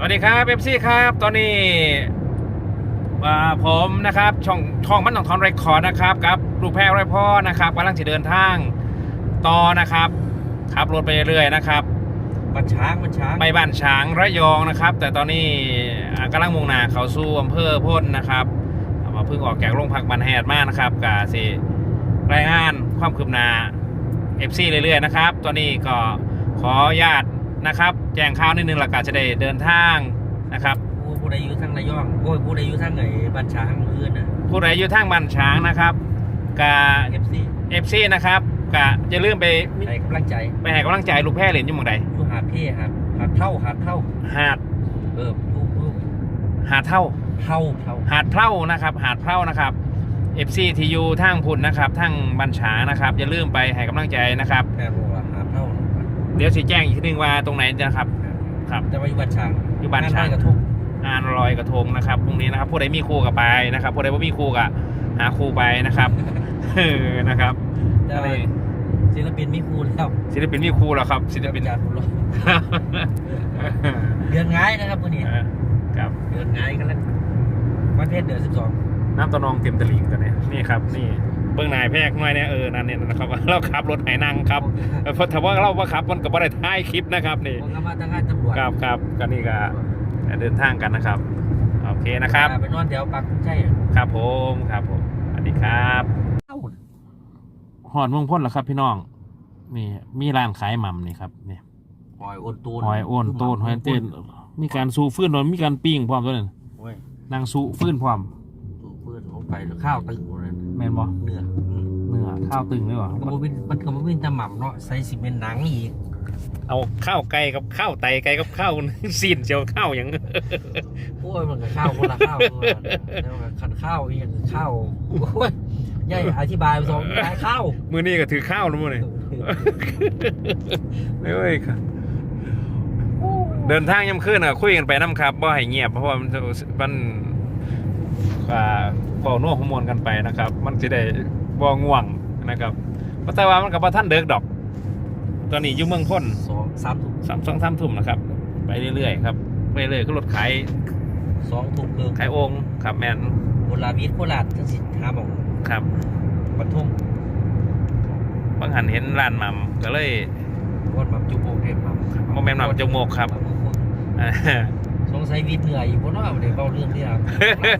สวัสดีครับเอฟซีครับ ตอนนี้อ่าผมนะครับช่องช่องมันต้องทอนเรคคอร์ดนะครับกับลูกแพร่ไรพ่อนะครับกำลังจะเดินทางต่อนะครับขับรถไปเรื่อยๆนะครับมันช้างมันช้างไปบ้านฉางระยองนะครับ แต่ตอนนี้อ่ากำลังมุ่งหน้าเข้าสู่อำเภอพ้นนะครับอ่ามาเพิ่งออกจากโรงพักบันแฮดมานะครับกาสิรายงานความคืบหน้าเอฟซีเรื่อยๆนะครับตอนนี้ก็ขออนุญาต นะครับ แจ้งข่าวนิดนึงแล้วก็จะได้เดินทางนะครับผู้ผู้ใดอยู่ทางระยองโอ้ยผู้ใดอยู่ทางไหนบ้านช้างมืออื่นน่ะผู้ใดอยู่ทางบ้านฉางนะครับกาเอฟซีเอฟซีนะครับกะอย่าลืมไปให้กำลังใจไปให้กำลังใจลูกแพร่เหรียญอยู่หมองใดอยู่หาดเพ่หาดหาดเท่าหาดเท่าหาดเออลูกลูกหาดเท่า เท่าเท่าหาดเพล้านะครับ หาดเพล้านะครับ FC ทียูทางพุ่นนะครับทางบัญชานะครับอย่าลืมไปให้กำลังใจนะครับแม่บอกว่าหาดเท่า เดี๋ยวสิแจ้งอีกทีนึงว่าตรงไหนนะครับ ครับแต่ว่าอยู่บ้านช้างอยู่บ้านช้างงลอยกระทงงานลอยกระทงนะครับพรุ่งนี้นะครับผู้ใดมีครูกับไปนะครับผู้ใดไม่มีครูกับหาครูไปนะครับเออนะครับแต่ว่าศิลปินมีครูแล้วศิลปินมีครูแล้วครับศิลปินจัดบุญรอเดือนง่ายนะครับวันนี้เออครับเดือนง่ายกันแล้ววันเพศเดือนสิบสองน้ำตะนองเต็มตลิ่งตัวนี้นี่ครับนี่ เบื้องนายแพรกหน่อยเนี่ยเออนั่นเนี่ยนะครับเราขับรถไหนั่งครับเออเพราะถ้าว่าเราว่าขับมันก็ไม่ได้ท้ายคลิปนะครับนี่ผมก็มาตั้งงานตำรวจครับครับก็นี่ก็เดินทางกันนะครับโอเคนะครับไปนอนแถวปักใช่ครับผมครับผมสวัสดีครับเท่าหอดเมืองพ้นแล้วครับ พี่น้องนี่มีร้านขายหม่ำนี่ครับนี่หอยโอนตูนหอยโอนโต้นหอยเต้นมีการสู้ฟื้นโดนมีการปิ้งพร้อมตัวนั้นโอ้ยนางสู้ฟื้นพร้อมตูเพื่อนลงไปแล้วข้าวตึงหมดเลย แมนบอเนื้อเนื้อข้าวตึงด้วยวะมันก็เป็นมันก็เป็นตะหม่ำเนาะใส่สิเป็นหนังอีกเอาข้าวไก่กับข้าวไตไก่กับข้าว ซีนเจียวข้าวอย่างโอ้ยมันก็ข้าวคนละข้าวคนละแล้วก็ขันข้าวอีกคือข้าวโอ้ยย่ายอธิบายไปสองยายข้าวมือนี้ก็ถือข้าวแล้วมื้อนี้เอ้ยครับเดินทางย่ำขึ้นอะคุยกันไปน้ำครับบ่ให้เงียบเพราะว่ามันมันอ่า เป่าโน่ขมวนกันไปนะครับ มันจะได้บ่ง่วงนะครับแต่ว่ามันกับว่าท่านเดิกดอก ตอนนี้อยู่เมืองพ้นสองสามถุงสามสองสามทุ่มนะครับ ไปเรื่อยๆครับไปเรื่อยก็รถขายสองถุงเกินขายโองค์ครับแมนโคราชวิทย์โคราชทั้งสิหาหมองครับปทุมบางหันเห็นร้านหมัมก็เลยวันหม่ำจุกโมงเทพหม่ำโมเมนต์หมัมจมูกครับ สงสัยวิทย์เหนื่อยอีกเพราะว่าเดี๋ยวเบาเรื่องที่ครับ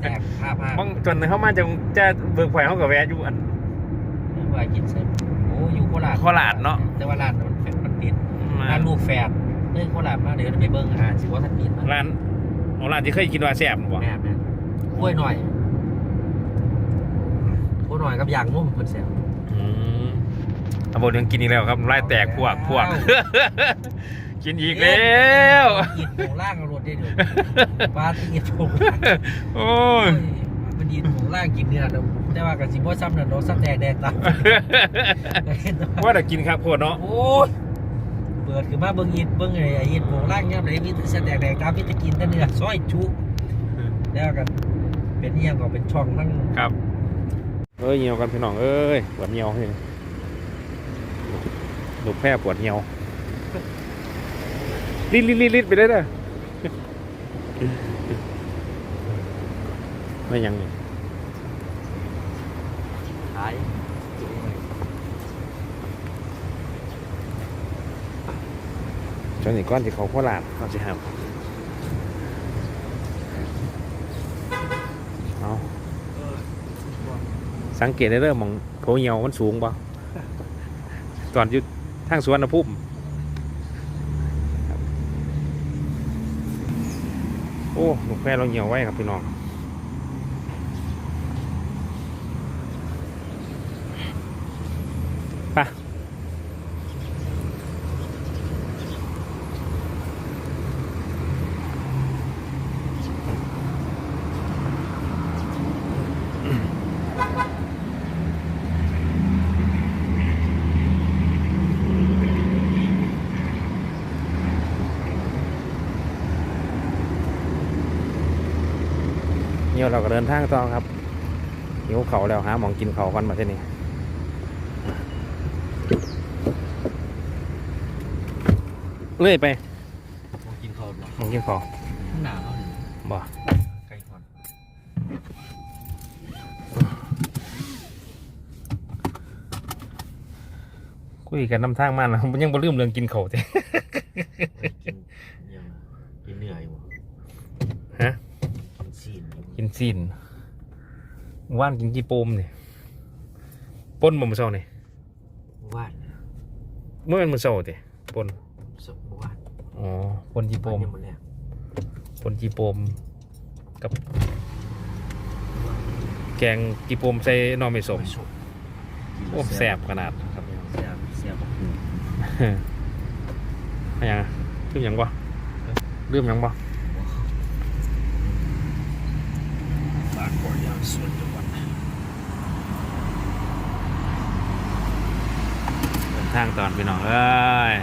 แตกผ้าผ้าบางจนเขามาจะจะเบิกไฟเขากับแวะอยู่อันว่ากินเสร็จโอ้อยู่โคราชโคราชเนาะแต่ว่าร้านมันเป็นมันปิดร้านลูกแฝดเรื่องโคราชมาเดี๋ยวจะไปเบิ้งอาหารสิว่าท่านปิดนะร้านของร้านที่เคยกินว่าแซ่บบ่แม่แม่กล้วยหน่อยกล้วยหน่อยกับยางนุ่มเพิ่นแซ่บอืมตำบลยังกินอีกแล้วครับไล่แตกพวกพวกกินอีกแล้วกินของล่างเอารถ ได้เลยปลาตีของโอ้ยมันยินของล่างกินเนื้อแต่ว่ากับสิบ่ซ้ำนั่นเนาะซ้ำแดงแดงตามว่าแต่กินครับโคตรเนาะโอ้ยเปิดขึ้นมาเบิ่งอีทเบิ่งไอ้ไอ้อีทของล่างย่ำไหนมีแต่แสดงแดงตามมีแต่กินแต่เนื้อซอยจุแล้วกันเป็นเอียงก็เป็นช่องนั่งครับเอ้ยเหี่ยวกันพี่น้องเอ้ยปวดเหี่ยวเฮ้ยลูกแพร่ปวดเหี่ยวลิดลิดลิดลิดไปเลยเด้อ ไม่ยังนี่ขายจุ๊บเลยจนอีกก้อนที่เขาโคราชเขาสิครับเอาสังเกตได้เริ่มมองเขาเหี่ยวมันสูงป่ะตอนอยู่ทางสวนภูมิครับ โอ้ลูกแพรเราเหี่ยวไว้ครับพี่น้องไป เดี๋ยวเราก็เดินทางต่อครับหิวเขาวแล้วหาหมองกินเขาวกันมาที่นี่เลื่อยไปผมกินข้าวหรอหมองกินเขาวางหน้าเขาเนี่ยบ่ไก่ทอดคุยกันน้ำทางมาแล้วยังบ่ลืมเรื่องกินเขาวเจ้กินยังกินเนื้ออยู่ ฮะ กิน ซีนอยู่กินซีนว่านกินกี่โปมนี่ปนบ่มื้อเช้านี่ว่านเมื่อเป็นมื้อเช้าติปนสมว่านอ๋อปนกี่โปมยังหมดแล้วปนกี่โปมกับ แกงกี่โปมใส่หน่อไม้ส้มสมโอ้แซ่บขนาดครับแซ่บแซ่บอะไรยังอะลืมหยังบ่ลืมหยัง บากก่อนย่างส่วนจังหวัดเดินทางตอนพี่น้องเอ้ย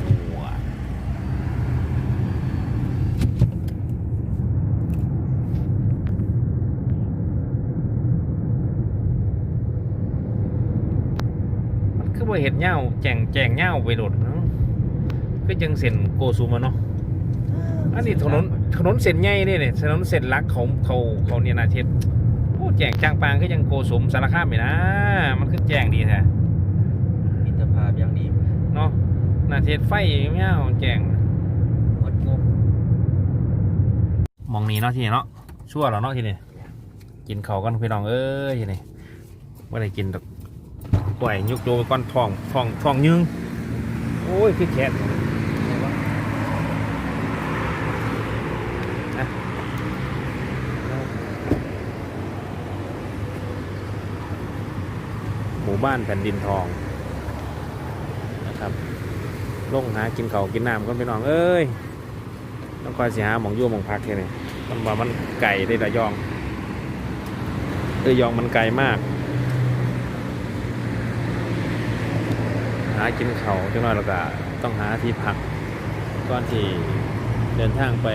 โอ้ยมันคือว่า เห็ดเหย้าแจงแจงเหย้าไปโดดเนาะก็ยังเส้นโกซูมาเนาะอันนี้ถนนถนนเส้นใหญ่นี่เนี่ยถนนเส้นหลักของเขาเขาเนี่ยนาเทศโอ้แจงจางปางก็ยังโกสมสารคามอยู่นะ มันคือแจงดีแท้มิตรภาพอย่างดีเนาะนาเทศไฟเงี้ยแจงหมดงบมองนี้เนาะที่นี่เนาะชั่วแล้วเนาะที่นี่กินเขาวกันพี่น้องเอ้ยที่นี่ไม่ได้กินดอก กล้วยยุกโยไปก้อนทองทองทองยึงโอ้ยคือแคทหมู่บ้านแผ่นดินทองนะครับลงหากินเขากินน้ำกันพี่น้องเอ้ยต้องคอยเสิหาหมองยู่หมองพักแค่นี้มันว่ามันไก่ได้ระยองระยองมันไกลมาก หากินเขาวจังน้อยแล้วก็ต้องหาที่พักก่อนที่เดินทางไป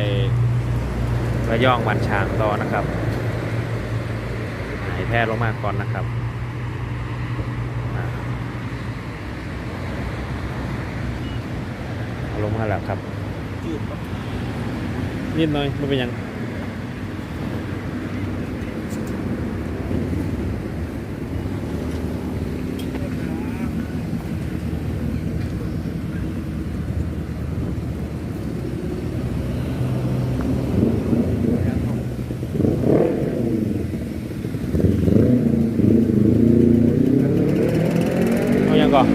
ระยองวันช้างต่อนะครับหายแพร่ลงมาก่อนนะครับอ่าเอาลงมาแล้วครับจืดปะนิดหน่อยไม่เป็นหยัง เอายังก่อน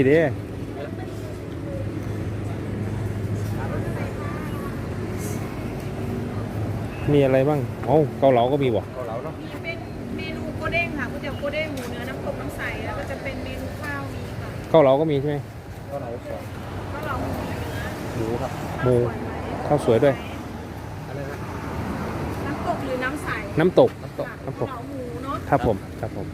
นี่เด้มีอะไรบ้าง เอ้าเกาเหลาก็มีบ่เกาเหลาเนาะ มีเป็นเมนูโกเด้งค่ะก๋วยเตี๋ยวโกเด้งหมูเนื้อน้ำตกน้ำใสแล้วก็จะเป็นเมนูข้าวมีค่ะเกาเหลาก็มีใช่ไหมเกาเหลาสองก็เราหมูเนื้อหมูครับหมูข้าวสวยด้วย อะไรนะน้ำตกหรือน้ำใสน้ำตก น้ำตกค่ะน้ำตก เกาเหลาหมูเนาะ ครับผม ครับผม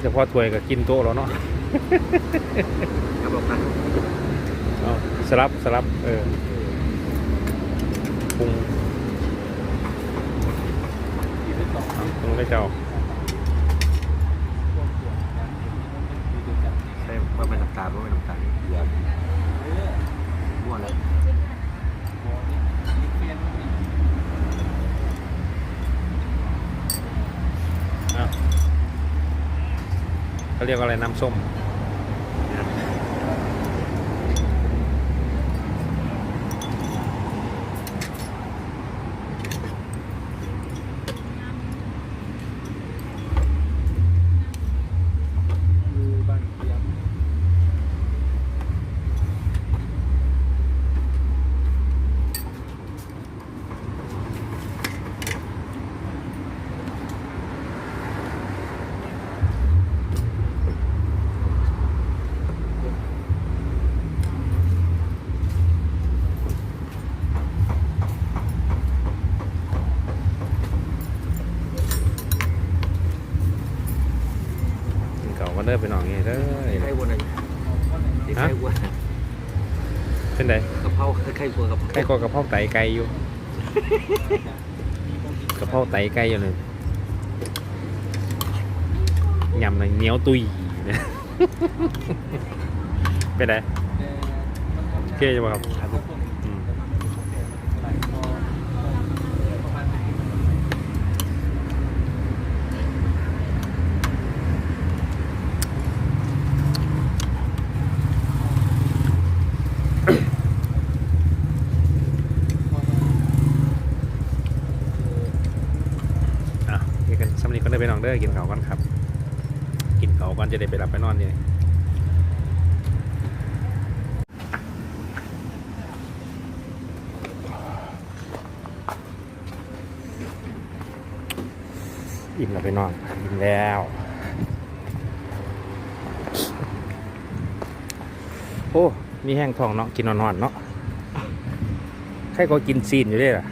โคตรจะพอถ้วยกับกินโต๊ะแล้วเนาะครับผมนะเอาสลับสลับเออปรุงเอาปรุงได้เจ้าใช่ว่าเป็นน้ำตาลว่าเป็นน้ำตาลเดือดมั่วเลย เขาเรียกว่าอะไรน้ำส้ม ดูบ้านเตรียม กินเก่าก็เด้อไปหน่อยไงเด้อไข่วัวไหนไข่วัวเป็นไงกะเพราไข่วัวกะเพราใครก็กระเพราไตไก่อยู่กระเพราไตไก่อยู่เลยยำหน่อยเหนียวตุยเป็นไงโอเคใช่ไหมครับอืมอะนี่กันสำนีก็ได้ไปนอนเด้อกินเขาก่อนครับ กินเขาก่อนจะได้ไปหลับไปนอนเลยอิ่มแล้วไปนอนอิ่มแล้วโอ้ มีแห้งทองเนาะ กินนอนๆเนาะ ใครก็กินซีนอยู่ด้วยล่ะ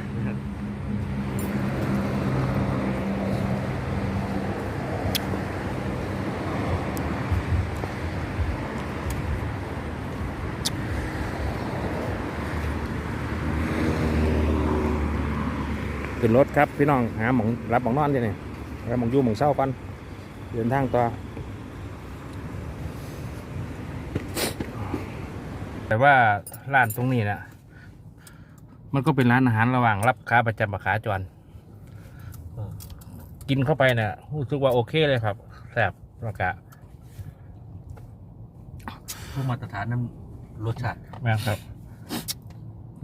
ขึ้นรถครับพี่น้องหาหมองรับหมองนอนที่นี่รับหมองอยู่หมองเศร้ากันเดินทางต่อแต่ว่าร้านตรงนี้นะมันก็เป็นร้านอาหารระหว่างรับค้าประจำกับขาจรกินเข้าไปเนี่ยรู้สึกว่าโอเคเลยครับแซ่บแล้วก็ผู้มาตรฐานน้ำรสชาตินะครับ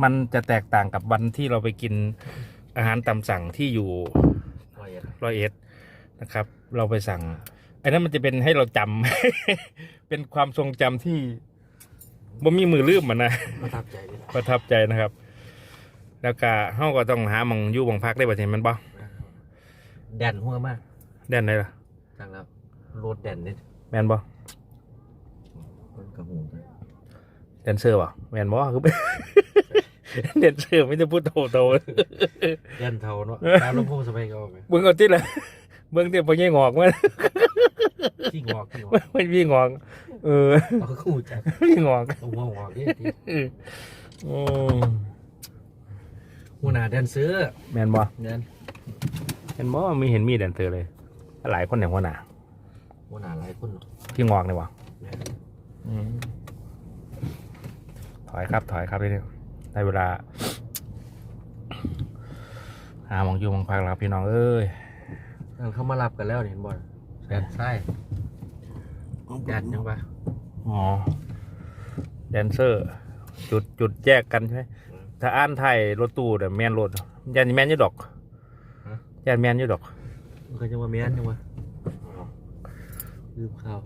มันจะแตกต่างกับวันที่เราไปกิน อาหารตามสั่งที่อยู่อร่อยอะร้อยเอ็ดนะครับ เราไปสั่งไอ้นั้นมันจะเป็นให้เราจำเป็นความทรงจำที่บ่มีมือลืมมันนะประทับใจเลยประทับใจนะครับ แล้วก็เฮาก็ต้องหาหมองอยู่หมองพักได้บ่เห็นมันบ่แดนหัวมาก แด่นได้ล่ะจังแล้วรถแดนเนี่ยแม่นบ่มันกระหูเลยแดนเซอร์บ่แม่นบ่คือ แดนเซอร์ไม่ได้พูดโตโตแดนเทาเนาะตามลำโพงสมัยก่อนไหมเบิ่งเอาติล่ะเบิ่งเดี๋ยวบ่ยังงอกมันที่งอกที่งอกไม่มีงอก เออเอาคู่จัดมีงอกเอาหัวงอกเนี่ยที่เออโอ้หัวหน้าแดนเซอร์แม่นบ่แดนเห็นบ่มีเห็นมีแดนเซอร์เลย หลายคนอย่างหัวหน้าหัวหน้าหลายคนเนาะที่งอกนี่วะแม่นถอยครับ ถอยครับพี่นี่ ได้เวลาหาหมองอยู่หมองพักแล้วครับพี่น้องเอ้ยนั่นเขามารับกันแล้วนี่เห็นบ่แดนใช่แดนยังปะอ๋อแดนเซอร์ จุดจุดแยกกันใช่ไหมถ้าอ่านไทยรถตู้แต่แมนรถยันแมนอยี่ดอกยันแมนอยี่ดอกมันก็จะว่าแม่นยังวะลืมข้าว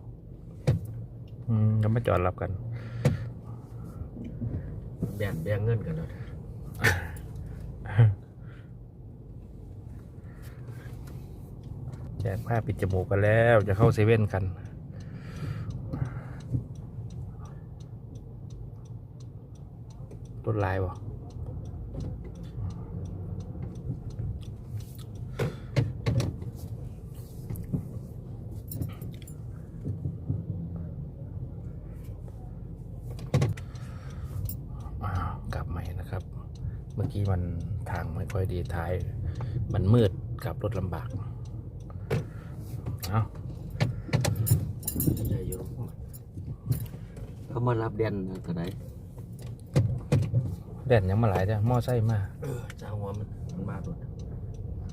อืมก็ไม่จอดรับกัน แบ่งแบ่งเงินกันเลยแจกผ้าปิดจมูกกันแล้ว จะเข้าเซเว่นกัน รถลายบ่าวกลับใหม่นะครับ เมื่อกี้มันทางไม่ค่อย ดีท้ายมันมืดขับรถลำบากเอาใหญ่อยู่เขามารับแดนเท่าไหร่แดดยังมาหลายจ้ะมอไซค์มาเออเจ้าหัวมันมันมากเลย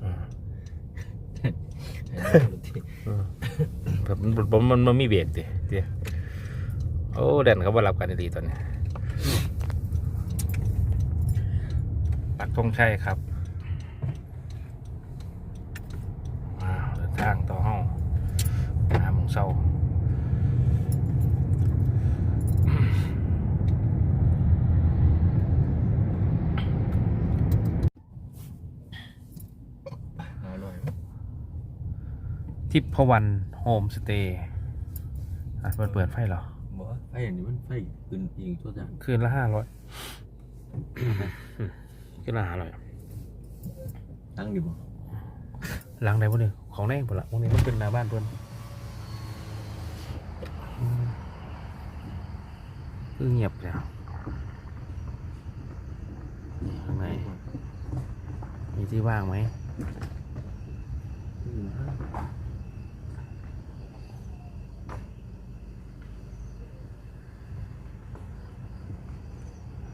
อืมให้แบบมันมันมันมันมีเบรกดิเดี๋ยวโอ้แดนเขาบ่รับกันดีตอนนี้ปักธงชัยครับว้าวเดินทางต่อห้องหาหมองเศร้า อร่อย ทิพวันโฮมสเตย์อะเปิดเปิดไฟเหรอบ่ไฟอันนี้มันไฟขึ้นเองตัวอย่างคืนละห้าร้อยคืนละห้าร้อยตั้งอยู่บ่หลังไหนพวกนี้ของแน่พวกละพวกนี้มันเป็นหน้าบ้านเพื่อนอืมคือเงียบแล้วนี่ข้างในมีที่ว่างไหม อืม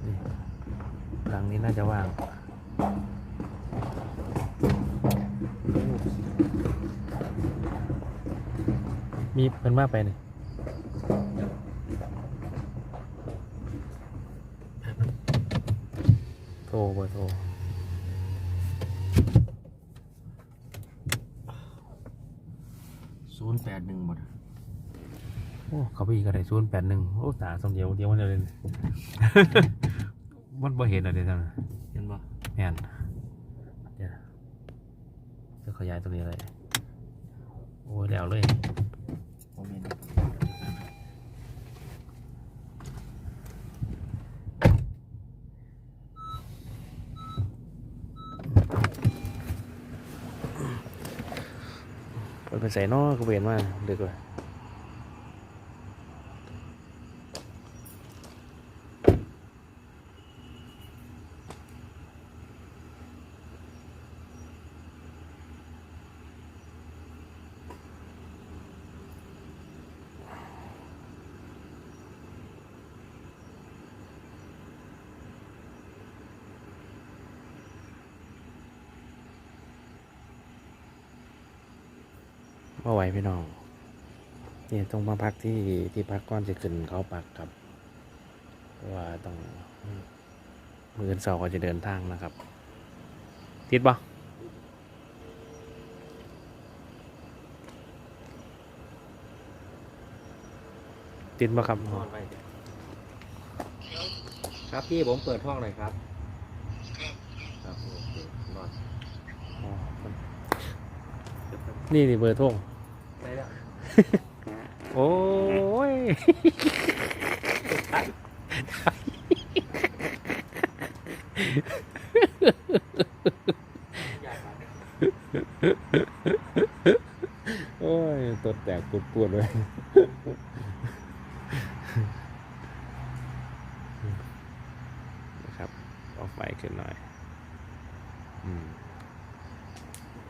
นี่หลัง นี้น่าจะว่างมีเป็นมากไปนี่โทรเบอร์โทรศูนย์แปดหนึ่งหมดโอ้ เขาไปอีกอะไรศูนย์แปดหนึ่งโอ้ตาสมเดียวเดียวมันเลย มันบ่เห็นอะไรทั้งนั้นเห็นบ่แม่นเดี๋ยวจะขยายตรงนี้เลยโอ้ยแล้วเลยโมเมนต์มันเป็นใส่นอกก็เวียนมากดึกเลย มาไหวพี่น้องนี่ต้องมาพักที่ที่พักก้อนจะขึ้นเขาปักครับเพราะว่าต้องมือเสาร์ก็จะเดินทางนะครับติดบ่ติดบ่ครับนอนไปครับพี่ผมเปิดห้องหน่อยครับครับโอเคนอนอ๋อนี่นี่เบอร์โทรได้แล้ว โอ้ยโอ้ยตัวแตกปวดปวดเลยนะครับเอาไฟขึ้นหน่อยอืม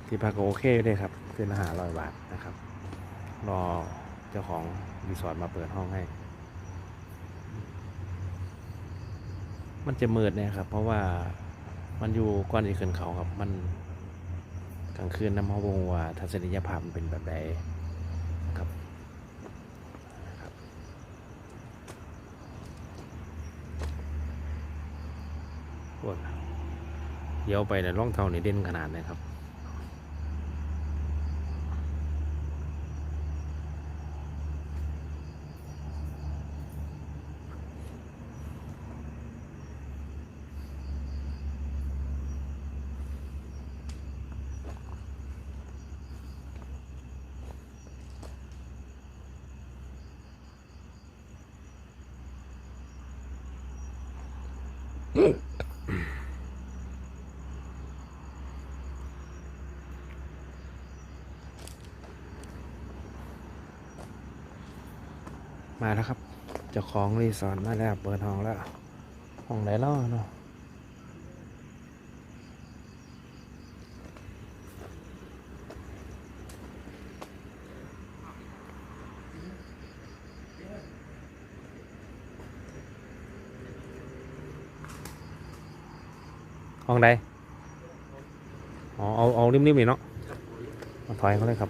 ที่พักก็โอเคเลยครับคืนละหาร้อยบาทนะครับ รอเจ้าของรีสอร์ทมาเปิดห้องให้ มันจะมืดเนี่ยครับ เพราะว่ามันอยู่ก้อนอีกขึ้นเขาครับ มันกลางคืนน้ำมาวงว่าทัศนียภาพมันเป็นแบบใดครับครับปวดเดี๋ยวไปเนี่ยร่องเท่านี่เด่นขนาดไหนครับ มาแล้วครับเจ้าของรีสอร์ทมาแล้วเปิดห้องแล้วห้องไหนล่าเนาะห้องใดอ๋อเอาเอาริมๆนี่เนาะถอยเขาเลยครับ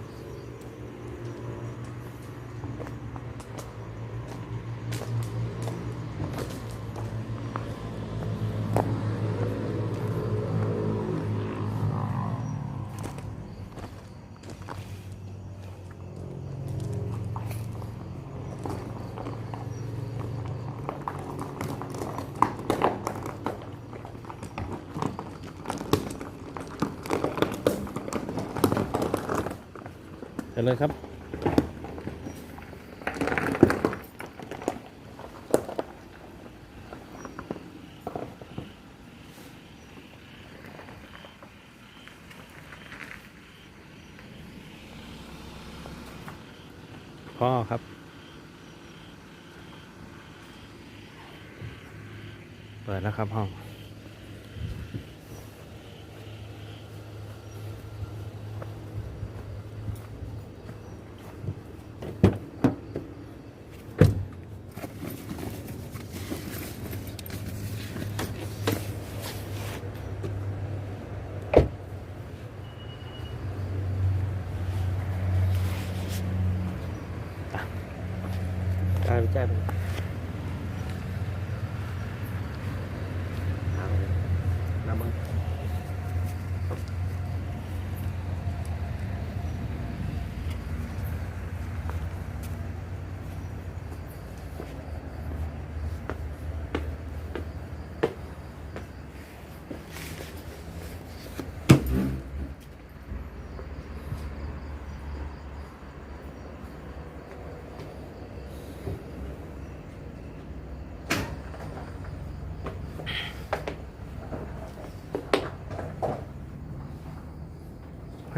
ไปเลยครับ พ่อครับ เปิดแล้วครับห้อง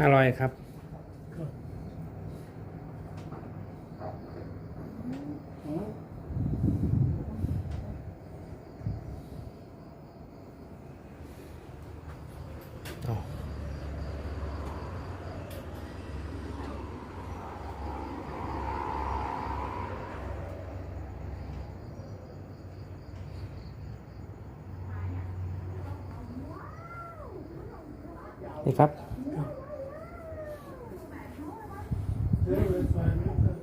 ห้าร้อยครับ นี่ครับ ใช้ไวไฟไหมครับ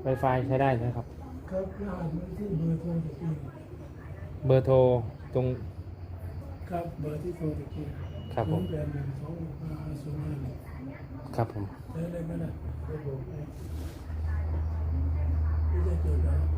ใช้ Wi-Fi ใช้ได้ใช่ไหมครับ ครับรหัสมันที่เบอร์โทรตะกี้เบอร์โทรตรง ครับเบอร์ที่โทรตะกี้ครับผม แปดหนึ่งสองหกห้าห้าศูนย์ห้าหนึ่งครับผมใช้ได้ไหมนะระบบให้ที่จะเกิดแล้ว